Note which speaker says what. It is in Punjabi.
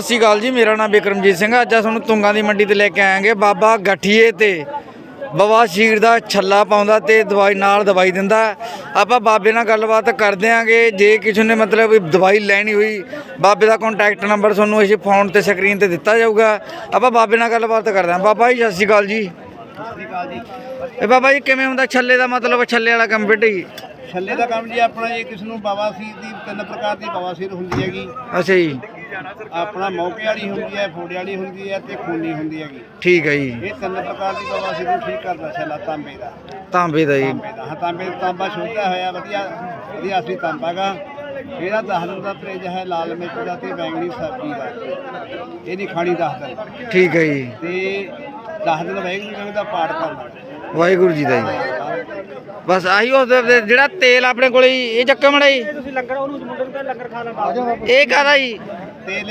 Speaker 1: ਸਤਿ ਸ਼੍ਰੀ ਅਕਾਲ ਜੀ ਮੇਰਾ ਨਾਮ ਵਿਕਰਮਜੀਤ ਸਿੰਘ ਆ। ਅੱਜ ਆ ਤੁਹਾਨੂੰ ਤੁੰਗਾ ਦੀ ਮੰਡੀ ਤੇ ਲੈ ਕੇ ਆਏਗੇ। ਬਾਬਾ ਗਠੀਏ ਤੇ ਬਵਾਸੀਰ ਦਾ ਛੱਲਾ ਪਾਉਂਦਾ ਤੇ ਦਵਾਈ ਨਾਲ ਦਵਾਈ ਦਿੰਦਾ। ਆਪਾਂ ਬਾਬੇ ਨਾਲ ਗੱਲਬਾਤ ਕਰਦੇ ਆਂਗੇ। ਜੇ ਕਿਸੇ ਨੇ ਮਤਲਬ ਦਵਾਈ ਲੈਣੀ ਹੋਈ ਬਾਬੇ ਦਾ ਕੰਟੈਕਟ ਨੰਬਰ ਤੁਹਾਨੂੰ ਇਸ ਫੋਨ ਤੇ ਸਕਰੀਨ ਤੇ ਦਿੱਤਾ ਜਾਊਗਾ। ਆਪਾਂ ਬਾਬੇ ਨਾਲ ਗੱਲਬਾਤ ਕਰਦੇ ਆਂ। ਬਾਬਾ ਜੀ ਸਤਿ ਸ਼੍ਰੀ ਅਕਾਲ ਜੀ। ਇਹ ਬਾਬਾ ਜੀ ਕਿਵੇਂ ਹੁੰਦਾ ਛੱਲੇ ਦਾ ਮਤਲਬ ਛੱਲੇ ਵਾਲਾ ਕੰਮ ਬੇਟੇ
Speaker 2: ਛੱਲੇ ਦਾ ਕੰਮ ਜੀ ਆਪਣਾ ਜੀ ਕਿਸ ਨੂੰ ਬਵਾਸੀਰ ਦੀ ਤਿੰਨ ਪ੍ਰਕਾਰ ਦੀ ਬਵਾਸੀਰ ਹੁੰਦੀ ਹੈਗੀ।
Speaker 1: ਅੱਛਾ ਜੀ।
Speaker 2: ਆਪਣਾ ਮੌਕੇ ਵਾਲੀ ਹੁੰਦੀ ਹੈ ਫੋੜੇ ਵਾਲੀ ਹੁੰਦੀ ਹੈ ਤੇ ਖੂਨੀ ਹੁੰਦੀ ਹੈਗੀ।
Speaker 1: ਠੀਕ ਹੈ ਜੀ।
Speaker 2: ਇਹ ਤਿੰਨ ਪ੍ਰਕਾਰ ਦੀ ਬਵਾਸੀਰ ਨੂੰ ਠੀਕ ਕਰਦਾ ਛੱਲਾ ਤਾਂਬੇ ਦਾ।
Speaker 1: ਤਾਂਬੇ ਦਾ ਜੀ।
Speaker 2: ਤਾਂਬੇ ਦਾ। ਹਾਂ ਤਾਂਬੇ ਦਾ ਤਾਂਬਾ ਸ਼ੋਧਿਆ ਹੋਇਆ ਵਧੀਆ ਵਧੀਆ ਅਸਲੀ ਤਾਂਬਾ ਗਾ। ਇਹਦਾ ਦਸ ਦਿਨ ਦਾ ਪਰਹੇਜ ਹੈ ਲਾਲ ਮਿਰਚ ਦਾ ਤੇ ਬੈਂਗਣੀ ਸਬਜ਼ੀ ਦਾ। ਇਹ ਨਹੀਂ ਖਾਣੀ ਦਸ ਦਿਨ।
Speaker 1: ਠੀਕ ਹੈ ਜੀ।
Speaker 2: ਤੇ ਦਸ ਦਿਨ ਰੰਗ ਦਾ ਪਾਠ ਕਰਨਾ।
Speaker 1: ਵਾਹਿਗੁਰੂ ਜੀ ਦਾ ਜੀ। ਬਸ ਆਹੀ ਉਸ ਦੇ- ਜਿਹੜਾ ਤੇਲ ਆਪਣੇ ਕੋਲੇ ਜੀ, ਇਹ ਚੱਕਾ ਮੜਾ ਜੀ।
Speaker 2: ਤੁਸੀਂ ਲੰਗਰ ਉਹਨੂੰ ਮੁੰਡੇ ਨੂੰ ਲੰਗਰ ਖਾ ਲਾ
Speaker 1: ਇਹ ਕਾਹਦਾ ਜੀ?
Speaker 2: ਤੇਲ